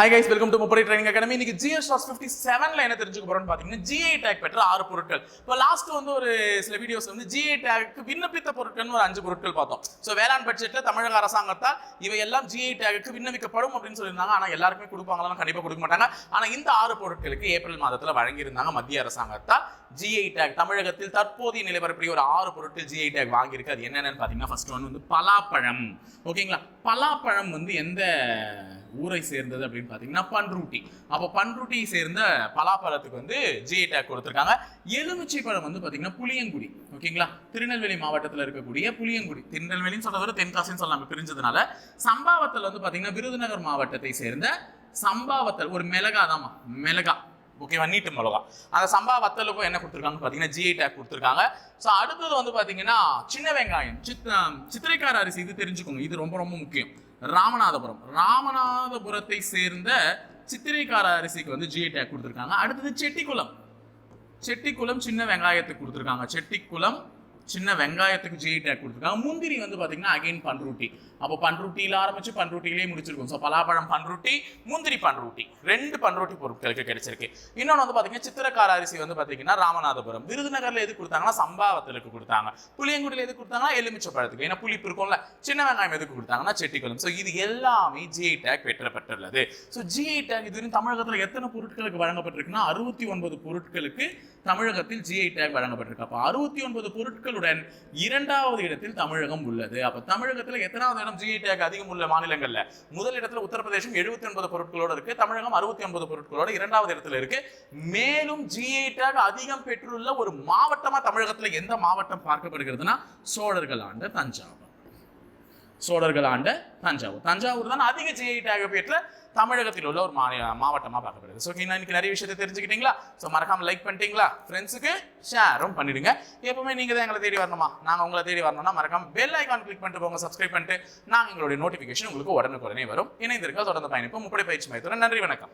Hi guys welcome to முப்படை training academy இன்னைக்கு GS ஷாஸ் ஃபிஃப்டி செவன்ல என்ன தெரிஞ்சுக்க போறோம்னு பாத்தீங்கன்னா ஜிஐ டேக் பெற்ற ஆறு பொருட்கள். இப்போ லாஸ்ட் வந்து ஒரு சில வீடியோஸ் வந்து ஜிஐ டேக்கு விண்ணப்பித்த பொருட்கள்னு ஒரு அஞ்சு பொருட்கள் பார்த்தோம். ஸோ வேளாண் பட்ஜெட்டில் தமிழக அரசாங்கத்தால் இவை எல்லாம் ஜிஐ டேக்கு விண்ணப்பிக்கப்படும் அப்படின்னு சொல்லியிருந்தாங்க. ஆனால் எல்லாருக்குமே கொடுப்பாங்களான்னு கண்டிப்பாக கொடுக்க மாட்டாங்க. ஆனால் இந்த ஆறு பொருட்களுக்கு ஏப்ரல் மாதத்தில் வழங்கியிருந்தாங்க மத்திய அரசாங்கத்தால். ஜிஐ டேக் தமிழகத்தில் தற்போதைய நிலவரப்படி ஒரு ஆறு பொருட்கள் ஜிஐ டேக் வாங்கியிருக்கு. அது என்னென்னு பார்த்தீங்கன்னா ஃபர்ஸ்ட் ஒன் வந்து பலாப்பழம். ஓகேங்களா பலாப்பழம் வந்து எந்த ஊரை சேர்ந்தது அப்படின்னு பார்த்தீங்கன்னா பன்ருட்டி அப்போ பன்ருட்டியை சேர்ந்த பலாப்பழத்துக்கு வந்து ஜிஐ டேக் கொடுத்துருக்காங்க. எலுமிச்சை பழம் வந்து பார்த்தீங்கன்னா புளியங்குடி. ஓகேங்களா? திருநெல்வேலி மாவட்டத்தில் இருக்கக்கூடிய புளியங்குடி. திருநெல்வேலின்னு சொல்ல விட தென்காசின்னு சொல்லாம பிரிஞ்சதுனால சம்பாவத்தில் வந்து பார்த்தீங்கன்னா விருதுநகர் மாவட்டத்தை சேர்ந்த சம்பாவத்தல். ஒரு மிளகா தாம்மா மிளகா. ஓகேவா? நீட்டு மிளகா அந்த சம்பா வத்தலுக்கும் என்ன கொடுத்துருக்காங்க பார்த்தீங்கன்னா ஜிஐ டேக் கொடுத்துருக்காங்க. ஸோ அடுத்தது வந்து பார்த்தீங்கன்னா சின்ன வெங்காயம். சித் சித்திரைக்கார அரிசி இது தெரிஞ்சுக்கோங்க. இது ரொம்ப ரொம்ப முக்கியம். ராமநாதபுரம். ராமநாதபுரத்தை சேர்ந்த சித்திரைக்கார அரிசிக்கு வந்து ஜிஐ டேக் கொடுத்துருக்காங்க. அடுத்தது செட்டிக்குளம். செட்டிக்குளம் சின்ன வெங்காயத்துக்கு கொடுத்துருக்காங்க. செட்டிக்குளம் சின்ன வெங்காயத்துக்கு ஜிஐ டேக் கொடுத்துருக்காங்க. முந்திரி வந்து பார்த்தீங்கன்னா அகைன் பன்ருட்டி அப்போ பன்ருட்டியில் ஆரம்பிச்சு பன்ருட்டிலே முடிச்சிருக்கும். ஸோ பலாப்பழம் பன்ருட்டி முந்திரி பன்ருட்டி ரெண்டு பன்ருட்டி பொருட்களுக்கு கிடைச்சிருக்கு. இன்னொன்று வந்து பார்த்தீங்கன்னா சித்திரக்கார அரிசி வந்து பார்த்தீங்கன்னா ராமநாதபுரம். விருதுநகரில் எது கொடுத்தாங்கன்னா சம்பாவத்திலுக்கு கொடுத்தாங்க. புளியங்குடியில் எது கொடுத்தாங்கன்னா எலுமிச்சை பழத்துக்கு ஏன்னா புளிப்பு இருக்கும்ல. சின்ன வெங்காயம் எதுக்கு கொடுத்தாங்கன்னா செட்டிக்குளம். ஸோ இது எல்லாமே ஜிஐ டேக் பெற்றப்பட்டுள்ளது ஸோ ஜிஐ டேக் இது தமிழகத்தில் எத்தனை பொருட்களுக்கு வழங்கப்பட்டிருக்குன்னா அறுபத்தி ஒன்பது பொருட்களுக்கு தமிழகத்தில் ஜிஐ டேக் வழங்கப்பட்டிருக்கு. அப்போ அறுபத்தி ஒன்பது பொருட்களுடன் இரண்டாவது இடத்தில் தமிழகம் உள்ளது. அப்போ தமிழகத்தில் எத்தனாவது இடம் ஜிஐ டேக் அதிகம் உள்ள மாநிலங்களில்? முதல் இடத்துல உத்தரப்பிரதேசம் எழுபத்தி ஒன்பது பொருட்களோடு இருக்கு. தமிழகம் அறுபத்தி ஒன்பது பொருட்களோட இரண்டாவது இடத்துல இருக்கு. மேலும் ஜிஐ டேக் அதிகம் பெற்றுள்ள ஒரு மாவட்டமாக தமிழகத்தில் எந்த மாவட்டம் பார்க்கப்படுகிறதுனா சோழர்கள் ஆண்ட தஞ்சாவூர். சோழர்கள் ஆண்ட தஞ்சாவூர். தஞ்சாவூர் தான் அதிக ஜிஐ டேக் பெற்ற தமிழகத்தில் உள்ள ஒரு மாநில மாவட்டமாக பார்க்கப்படுது. ஸோ இன்னைக்கு நிறைய விஷயத்தை தெரிஞ்சுக்கிட்டீங்களா? ஸோ மறக்காமல் லைக் பண்ணிட்டீங்களா? ஃப்ரெண்ட்ஸுக்கு ஷேரும் பண்ணிடுங்க. எப்பவுமே நீங்கள் தான் எங்களை தேடி வரணுமா? நாங்கள் உங்களை தேடி வரணும்னா மறக்காம பெல் ஐக்கான் கிளிக் பண்ணிட்டு போங்க சப்ஸ்கிரைப் பண்ணிட்டு நாங்கள் எங்களுடைய நோட்டிஃபிகேஷன் உங்களுக்கு உடனுக்குடனே வரும். இணைந்திருக்க தொடர்ந்து பயணிப்போம். முப்படை பயிற்சி மையத்துடன் நன்றி வணக்கம்.